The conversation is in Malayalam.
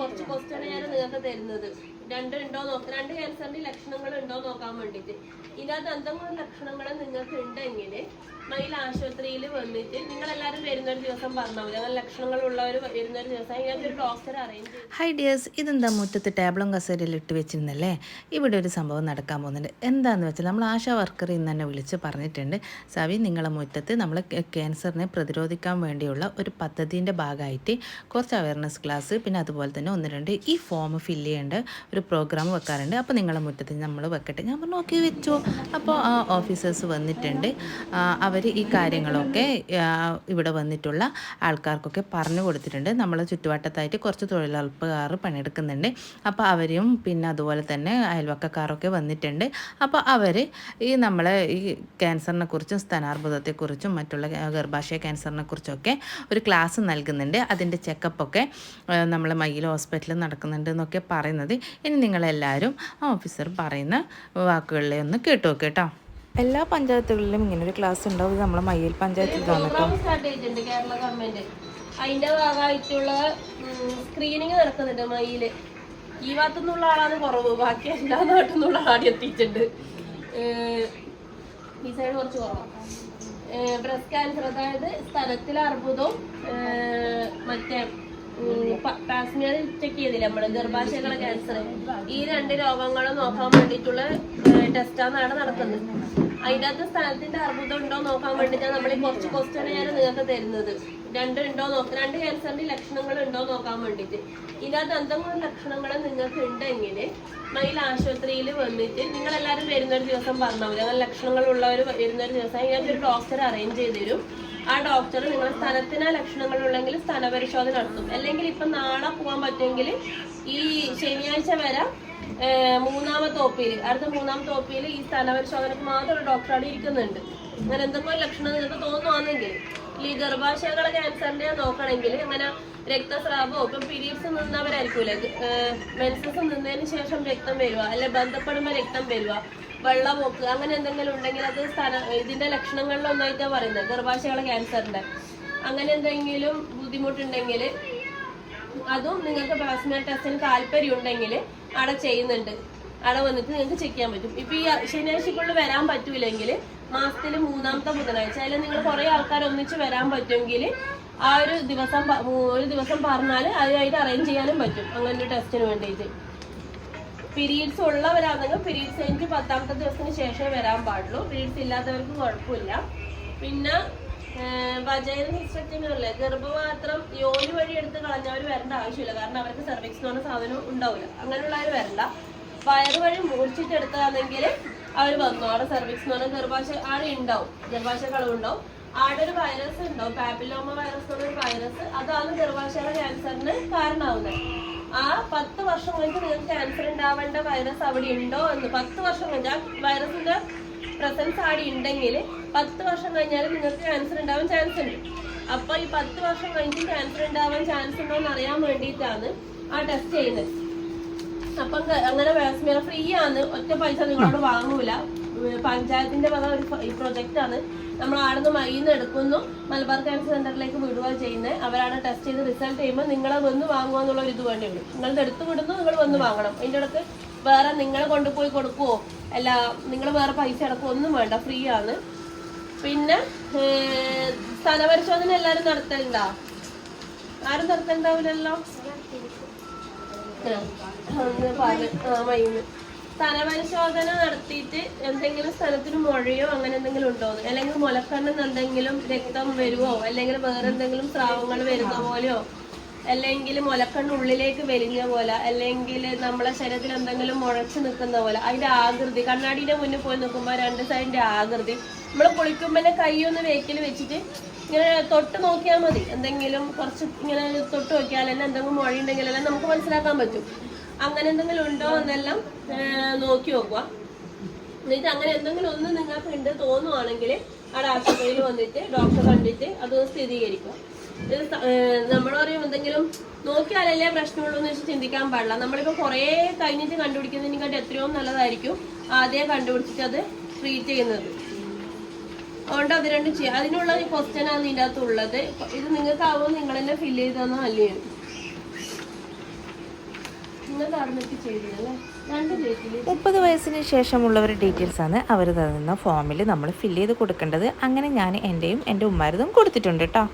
കുറച്ച് ക്വസ്റ്റ്യൻ ഞാൻ നിങ്ങൾക്ക് തരുന്നത്. രണ്ട് ഉണ്ടോ നോക്ക. രണ്ട് ക്യാൻസറിന്റെ ലക്ഷണങ്ങൾ ഉണ്ടോ നോക്കാൻ വേണ്ടിയിട്ട്. ഇതിനകത്ത് എന്തെങ്കിലും ലക്ഷണങ്ങൾ നിങ്ങൾക്ക് ഉണ്ടെങ്കിൽ മയിൽ ആശുപത്രിയിൽ വന്നിട്ട് നിങ്ങൾ എല്ലാവരും വരുന്ന ഒരു ദിവസം പറഞ്ഞാൽ മതി. അങ്ങനെ ലക്ഷണങ്ങൾ ഉള്ളവർ വരുന്ന ഒരു ദിവസം ഇതിനകത്ത് ഒരു ഡോക്ടറെ അറേഞ്ച് ഹൈ ഡിയേഴ്സ് ഇതെന്താ മുറ്റത്ത് ടേബിളും കസേരയിൽ ഇട്ട് വെച്ചിരുന്നല്ലേ? ഇവിടെ ഒരു സംഭവം നടക്കാൻ പോകുന്നുണ്ട്. എന്താണെന്ന് വെച്ചാൽ നമ്മൾ ആശാ വർക്കർ ഇന്ന് തന്നെ വിളിച്ച് പറഞ്ഞിട്ടുണ്ട്. സവി നിങ്ങളെ മുറ്റത്ത് നമ്മൾ ക്യാൻസറിനെ പ്രതിരോധിക്കാൻ വേണ്ടിയുള്ള ഒരു പദ്ധതിന്റെ ഭാഗമായിട്ട് കുറച്ച് അവയർനെസ് ക്ലാസ് പിന്നെ അതുപോലെ തന്നെ ഒന്ന് രണ്ട് ഈ ഫോം ഫില്ല് ചെയ്യേണ്ട ഒരു പ്രോഗ്രാം വെക്കാറുണ്ട്. അപ്പോൾ നിങ്ങളെ മുറ്റത്ത് നമ്മൾ വെക്കട്ടെ. ഞാൻ പറഞ്ഞു ഓക്കെ വെച്ചു. അപ്പോൾ ഓഫീസേഴ്സ് വന്നിട്ടുണ്ട്. അവർ ഈ കാര്യങ്ങളൊക്കെ ഇവിടെ വന്നിട്ടുള്ള ആൾക്കാർക്കൊക്കെ പറഞ്ഞു കൊടുത്തിട്ടുണ്ട്. നമ്മളെ ചുറ്റുവട്ടത്തായിട്ട് കുറച്ച് തൊഴിലുറപ്പുകാർ പണിയെടുക്കുന്നുണ്ട്. അപ്പോൾ അവരും പിന്നെ അതുപോലെ തന്നെ അയൽവക്കക്കാരൊക്കെ വന്നിട്ടുണ്ട്. അപ്പോൾ അവർ ഈ നമ്മളെ ഈ ക്യാൻസറിനെ കുറിച്ചും സ്തനാർബുദത്തെക്കുറിച്ചും മറ്റുള്ള ഗർഭാശയ ക്യാൻസറിനെ കുറിച്ചൊക്കെ ഒരു ക്ലാസ് നൽകുന്നുണ്ട്. അതിന്റെ ചെക്കപ്പൊക്കെ നമ്മൾ മയ്യിൽ ഹോസ്പിറ്റലിൽ നടക്കുന്നുണ്ട് എന്നൊക്കെ പറയുന്നത്. ഇനി നിങ്ങളെല്ലാവരും ആ ഓഫീസർ പറയുന്ന വാക്കുകളിലെ ഒന്ന് കേട്ടു കേട്ടോ. എല്ലാ പഞ്ചായത്തുകളിലും ഇങ്ങനെ ഒരു ക്ലാസ് ഉണ്ടാവും. ഇത് നമ്മളെ മയ്യൽ പഞ്ചായത്തിൽ കേരള ഗവൺമെന്റ്. അതിന്റെ ഭാഗമായിട്ടുള്ള സ്ക്രീനിങ് നടക്കുന്നുണ്ട് മയ്യിൽ. ഈ ഭാഗത്തു നിന്നുള്ള ആളാണ് കുറവ്. ബാക്കി എല്ലാ നാട്ടിൽ നിന്നുള്ള ആടി എത്തിയിട്ടുണ്ട് ഈ സൈഡ് കുറച്ച് കുറവാണ് ബ്രസ്റ്റ് ക്യാൻസർ അതായത് സ്ഥലത്തിലെ അർബുദവും മറ്റേ പാസ്മിയർ ചെക്ക് ചെയ്തില്ല നമ്മൾ? ഗർഭാശയങ്ങളെ ക്യാൻസർ ഈ രണ്ട് രോഗങ്ങളും നോക്കാൻ വേണ്ടിയിട്ടുള്ള ടെസ്റ്റാണ് നടക്കുന്നത് അതിന്റെ അകത്ത് സ്ഥലത്തിന്റെ അർബുദം ഉണ്ടോ നോക്കാൻ വേണ്ടിയിട്ടാണ് നമ്മൾ ഈ കുറച്ച് ക്വസ്റ്റ്യൻ ഞാൻ നിങ്ങൾക്ക് തരുന്നത്. രണ്ട് ഉണ്ടോ നോക്ക. രണ്ട് ക്യാൻസറിന്റെ ലക്ഷണങ്ങൾ ഉണ്ടോ നോക്കാൻ വേണ്ടിയിട്ട്. ഇതിനകത്ത് എന്തെങ്കിലും ലക്ഷണങ്ങൾ നിങ്ങൾക്ക് ഉണ്ടെങ്കിൽ മയിൽ ആശുപത്രിയിൽ വന്നിട്ട് നിങ്ങൾ എല്ലാവരും വരുന്നൊരു ദിവസം പറഞ്ഞാൽ മതി. അങ്ങനെ ലക്ഷണങ്ങൾ ഉള്ളവർ വരുന്ന ഒരു ദിവസം അതിനകത്ത് ഒരു ഡോക്ടർ അറേഞ്ച് ചെയ്ത് തരും. ആ ഡോക്ടർ നിങ്ങൾ സ്ഥലത്തിന് ലക്ഷണങ്ങൾ ഉണ്ടെങ്കിൽ സ്ഥല പരിശോധന നടത്തും. അല്ലെങ്കിൽ ഇപ്പൊ നാളെ പോകാൻ പറ്റുമെങ്കിൽ ഈ ശനിയാഴ്ച വരെ മൂന്നാമത്തെ ഒപ്പിയിൽ അടുത്ത മൂന്നാമത്തെ ഒപ്പിയിൽ ഈ സ്ഥല പരിശോധനക്ക് മാത്രം ഡോക്ടർ അവിടെ ഇരിക്കുന്നുണ്ട്. അങ്ങനെ എന്തെങ്കിലും ലക്ഷണം നിങ്ങൾക്ക് തോന്നുവാണെങ്കിൽ ഈ ഗർഭാശയങ്ങളെ ക്യാൻസറിന്റെ നോക്കണമെങ്കിൽ അങ്ങനെ രക്തസ്രാവോ ഇപ്പം പീരീഡ്സ് നിന്നവരായിരിക്കൂലേ? മെൻസസ് നിന്നതിന് ശേഷം രക്തം വരിക അല്ലെ ബന്ധപ്പെടുമ്പോൾ രക്തം വരിക. വെള്ളപോക്ക് അങ്ങനെ എന്തെങ്കിലും ഉണ്ടെങ്കിൽ അത് സ്ഥല ഇതിന്റെ ലക്ഷണങ്ങളിലൊന്നായിട്ടാണ് പറയുന്നത്. ഗർഭാശയുള്ള ക്യാൻസറിന്റെ. അങ്ങനെ എന്തെങ്കിലും ബുദ്ധിമുട്ടുണ്ടെങ്കിൽ അതും നിങ്ങൾക്ക് പ്ലാസ്മ ടെസ്റ്റിന് താല്പര്യം ഉണ്ടെങ്കിൽ അവിടെ ചെയ്യുന്നുണ്ട്. അവിടെ വന്നിട്ട് നിങ്ങൾക്ക് ചെക്ക് ചെയ്യാൻ പറ്റും. ഇപ്പൊ ഈ ശനിയാഴ്ചക്കുള്ളിൽ വരാൻ പറ്റൂലെങ്കിൽ മാസത്തിൽ മൂന്നാമത്തെ ബുധനാഴ്ച അതിൽ നിങ്ങൾ കുറെ ആൾക്കാർ ഒന്നിച്ച് വരാൻ പറ്റുമെങ്കിൽ ആ ഒരു ദിവസം ഒരു ദിവസം പറഞ്ഞാൽ അതിനായിട്ട് അറേഞ്ച് ചെയ്യാനും പറ്റും. അങ്ങനെ ഒരു ടെസ്റ്റിന് വേണ്ടിയിട്ട്. പീരീഡ്സ് ഉള്ളവരാണെങ്കിൽ പീരീഡ്സ് കഴിഞ്ഞ് പത്താമത്തെ ദിവസത്തിന് ശേഷമേ വരാൻ പാടുള്ളൂ. പീരീഡ്സ് ഇല്ലാത്തവർക്ക് കുഴപ്പമില്ല. പിന്നെ വജൈന ഹിസ്റ്റക്ടമി അല്ലേ ഗർഭപാത്രം യോനി വഴി എടുത്ത് കളഞ്ഞവർ വരേണ്ട ആവശ്യമില്ല. കാരണം അവർക്ക് സെർവിക്സ് എന്ന് പറഞ്ഞ സാധനം ഉണ്ടാവില്ല. അങ്ങനെയുള്ളവർ വരണ്ട. വയറ് വഴി മൂർച്ചിട്ടെടുത്താണെങ്കിൽ അവർ വന്നു. അവിടെ സെർവിക്സ് എന്ന് പറഞ്ഞാൽ ഗർഭാശ ആടെ ഉണ്ടാവും. ഗർഭാശയ കളവുണ്ടാവും. ആടെ ഒരു വൈറസ് ഉണ്ടാവും. പാപ്പിലോമ വൈറസ് പറഞ്ഞ വൈറസ് അതാണ് ഗർഭാശയ ക്യാൻസറിന് കാരണമാവുന്നത്. പത്ത് വർഷം കഴിഞ്ഞ് നിങ്ങൾക്ക് ക്യാൻസർ ഉണ്ടാവേണ്ട വൈറസ് അവിടെ ഉണ്ടോ എന്ന്. പത്ത് വർഷം കഴിഞ്ഞ് ആ വൈറസിന്റെ പ്രസൻസ് അവിടെ ഉണ്ടെങ്കിൽ പത്ത് വർഷം കഴിഞ്ഞാൽ നിങ്ങൾക്ക് ക്യാൻസർ ഉണ്ടാവാൻ ചാൻസ് ഉണ്ട്. അപ്പൊ ഈ പത്ത് വർഷം കഴിഞ്ഞ് ക്യാൻസർ ഉണ്ടാവാൻ ചാൻസ് ഉണ്ടോ എന്ന് അറിയാൻ വേണ്ടിയിട്ടാണ് ആ ടെസ്റ്റ് ചെയ്യുന്നത്. അപ്പം അങ്ങനെ വാക്സിൻ ഫ്രീ ആണ്. ഒറ്റ പൈസ നിങ്ങളോട് വാങ്ങൂല. പഞ്ചായത്തിന്റെ വക ഒരു പ്രൊജക്റ്റ് ആണ്. നമ്മൾ ആടുന്ന് മൈന്ന് എടുക്കുന്നു. മലബാർ ക്യാൻസർ സെന്ററിലേക്ക് വിടുക ചെയ്യുന്നത് അവരാണ് ടെസ്റ്റ് ചെയ്ത് റിസൾട്ട് ചെയ്യുമ്പോൾ നിങ്ങളെ വന്ന് വാങ്ങുക എന്നുള്ള ഒരു ഇത് വേണ്ടി വരും. നിങ്ങളത് എടുത്തു വിടുന്നു നിങ്ങൾ വന്ന് വാങ്ങണം. അതിന്റെ ഇടയ്ക്ക് വേറെ നിങ്ങളെ കൊണ്ടുപോയി കൊടുക്കുവോ? അല്ല നിങ്ങൾ വേറെ പൈസ അടക്കുവോ? ഒന്നും വേണ്ട. ഫ്രീ ആണ്. പിന്നെ സ്ഥലപരിശോധന എല്ലാവരും നടത്തലുണ്ടോ? ആരും നടത്തണ്ടാവില്ലല്ലോ സ്ഥലപരിശോധന നടത്തിയിട്ട് എന്തെങ്കിലും സ്ഥലത്തിന് മുഴയോ അങ്ങനെ എന്തെങ്കിലും ഉണ്ടോ? അല്ലെങ്കിൽ മുലക്കണ്ണിന്ന് എന്തെങ്കിലും രക്തം വരുവോ? അല്ലെങ്കിൽ വേറെ എന്തെങ്കിലും സ്രാവങ്ങൾ വരുന്ന പോലെയോ? അല്ലെങ്കിൽ മുലക്കണ്ണ് ഉള്ളിലേക്ക് വലിഞ്ഞ പോലെ അല്ലെങ്കിൽ നമ്മളെ ശരീരത്തിൽ എന്തെങ്കിലും മുഴച്ചു നിൽക്കുന്ന പോലെ. അതിന്റെ ആകൃതി കണ്ണാടിയുടെ മുന്നിൽ പോയി നിൽക്കുമ്പോൾ രണ്ട് സൈഡിന്റെ ആകൃതി. നമ്മൾ കുളിക്കുമ്പോൾ കൈയൊന്ന് വേക്കിൽ വെച്ചിട്ട് ഇങ്ങനെ തൊട്ട് നോക്കിയാൽ മതി. എന്തെങ്കിലും കുറച്ച് ഇങ്ങനെ തൊട്ട് നോക്കിയാൽ തന്നെ എന്തെങ്കിലും മൊഴിയുണ്ടെങ്കിൽ എല്ലാം നമുക്ക് മനസ്സിലാക്കാൻ പറ്റും. അങ്ങനെ എന്തെങ്കിലും ഉണ്ടോ എന്നെല്ലാം നോക്കി നോക്കുക. എന്നിട്ട് അങ്ങനെ എന്തെങ്കിലും ഒന്ന് നിങ്ങൾക്ക് ഉണ്ട് തോന്നുവാണെങ്കിൽ അവിടെ ആശുപത്രിയിൽ വന്നിട്ട് ഡോക്ടറെ കണ്ടിട്ട് അതൊന്ന് സ്ഥിരീകരിക്കുക. നമ്മൾ പറയും എന്തെങ്കിലും നോക്കിയാലല്ലേ പ്രശ്നമുള്ളൂ എന്ന് വെച്ച് ചിന്തിക്കാൻ പാടില്ല. നമ്മളിപ്പോൾ കുറേ കഴിഞ്ഞിട്ട് കണ്ടുപിടിക്കുന്നതിനെക്കാട്ടി എത്രയോ നല്ലതായിരിക്കും ആദ്യം കണ്ടുപിടിച്ചിട്ട് അത് ട്രീറ്റ് ചെയ്യുന്നത്. അതുകൊണ്ട് അത് രണ്ടും ചെയ്യാം. അതിനുള്ള ഒരു ക്വസ്റ്റ്യൻ ആണ് ഇതിന്റെ അകത്ത് ഉള്ളത്. ഇത് നിങ്ങൾക്ക് ആവുമ്പോൾ നിങ്ങൾ തന്നെ ഫില്ല് ചെയ്ത് തന്നാൽ നല്ലതാണ് മുപ്പത് വയസ്സിന് ശേഷമുള്ളവരുടെ ഡീറ്റെയിൽസ് ആണ് അവർ തന്ന ഫോമിൽ നമ്മൾ ഫില്ല് ചെയ്ത് കൊടുക്കേണ്ടത്. അങ്ങനെ ഞാൻ എന്റെയും എന്റെ ഉമ്മാരതും കൊടുത്തിട്ടുണ്ട് കേട്ടോ.